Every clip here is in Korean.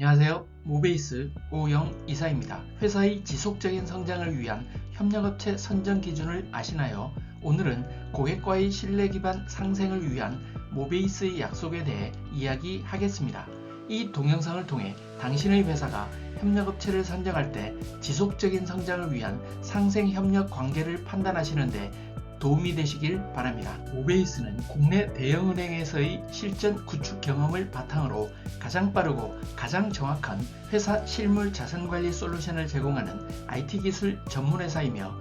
안녕하세요. 모베이스 오영 이사입니다. 회사의 지속적인 성장을 위한 협력업체 선정 기준을 아시나요? 오늘은 고객과의 신뢰 기반 상생을 위한 모베이스의 약속에 대해 이야기하겠습니다. 이 동영상을 통해 당신의 회사가 협력업체를 선정할 때 지속적인 성장을 위한 상생 협력 관계를 판단하시는데 도움이 되시길 바랍니다. 모베이스는 국내 대형은행에서의 실전 구축 경험을 바탕으로 가장 빠르고 가장 정확한 회사 실물 자산관리 솔루션을 제공하는 IT 기술 전문회사이며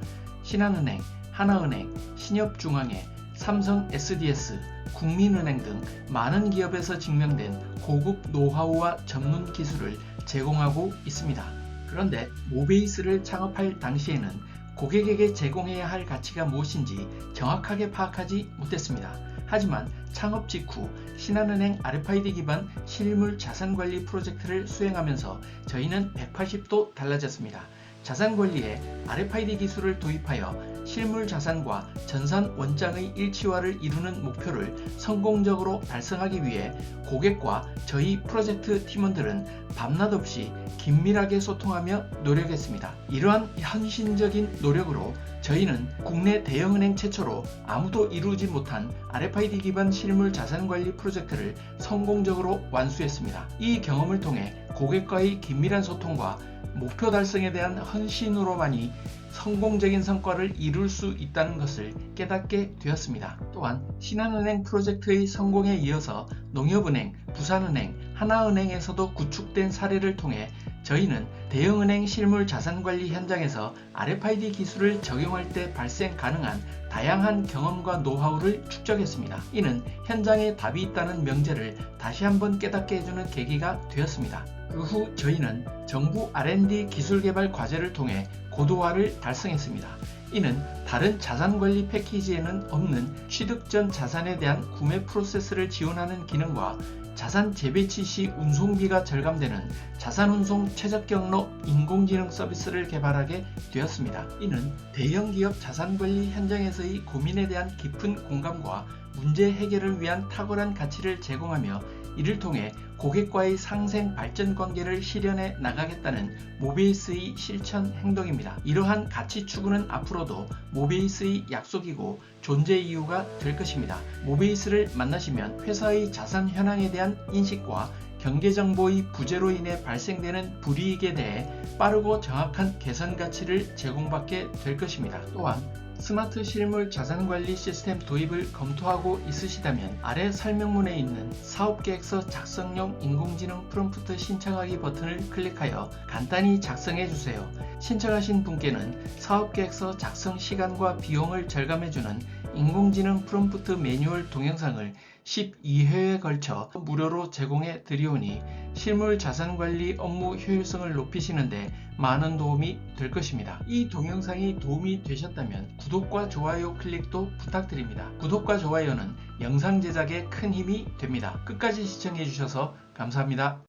신한은행, 하나은행, 신협중앙회, 삼성 SDS, 국민은행 등 많은 기업에서 증명된 고급 노하우와 전문 기술을 제공하고 있습니다. 그런데 모베이스를 창업할 당시에는 고객에게 제공해야 할 가치가 무엇인지 정확하게 파악하지 못했습니다. 하지만 창업 직후 신한은행 RFID 기반 실물 자산 관리 프로젝트를 수행하면서 저희는 180도 달라졌습니다. 자산 관리에 RFID 기술을 도입하여 실물 자산과 전산 원장의 일치화를 이루는 목표를 성공적으로 달성하기 위해 고객과 저희 프로젝트 팀원들은 밤낮 없이 긴밀하게 소통하며 노력했습니다. 이러한 헌신적인 노력으로 저희는 국내 대형은행 최초로 아무도 이루지 못한 RFID 기반 실물 자산 관리 프로젝트를 성공적으로 완수했습니다. 이 경험을 통해 고객과의 긴밀한 소통과 목표 달성에 대한 헌신으로만이 성공적인 성과를 이룰 수 있다는 것을 깨닫게 되었습니다. 또한 신한은행 프로젝트의 성공에 이어서 농협은행, 부산은행, 하나은행에서도 구축된 사례를 통해 저희는 대형은행 실물 자산관리 현장에서 RFID 기술을 적용할 때 발생 가능한 다양한 경험과 노하우를 축적했습니다. 이는 현장에 답이 있다는 명제를 다시 한번 깨닫게 해주는 계기가 되었습니다. 그 후 저희는 정부 R&D 기술 개발 과제를 통해 고도화를 달성했습니다. 이는 다른 자산관리 패키지에는 없는 취득 전 자산에 대한 구매 프로세스를 지원하는 기능과 자산 재배치 시 운송비가 절감되는 자산 운송 최적 경로 인공지능 서비스를 개발하게 되었습니다. 이는 대형 기업 자산 관리 현장에서의 고민에 대한 깊은 공감과 문제 해결을 위한 탁월한 가치를 제공하며 이를 통해 고객과의 상생 발전 관계를 실현해 나가겠다는 모베이스의 실천 행동입니다. 이러한 가치 추구는 앞으로도 모베이스의 약속이고 존재 이유가 될 것입니다. 모베이스를 만나시면 회사의 자산 현황에 대한 인식과 경계 정보의 부재로 인해 발생되는 불이익에 대해 빠르고 정확한 개선 가치를 제공받게 될 것입니다. 또한 스마트 실물 자산관리 시스템 도입을 검토하고 있으시다면 아래 설명문에 있는 사업계획서 작성용 인공지능 프롬프트 신청하기 버튼을 클릭하여 간단히 작성해 주세요. 신청하신 분께는 사업계획서 작성 시간과 비용을 절감해주는 인공지능 프롬프트 매뉴얼 동영상을 12회에 걸쳐 무료로 제공해 드리오니 실물 자산 관리 업무 효율성을 높이시는데 많은 도움이 될 것입니다. 이 동영상이 도움이 되셨다면 구독과 좋아요 클릭도 부탁드립니다. 구독과 좋아요는 영상 제작에 큰 힘이 됩니다. 끝까지 시청해 주셔서 감사합니다.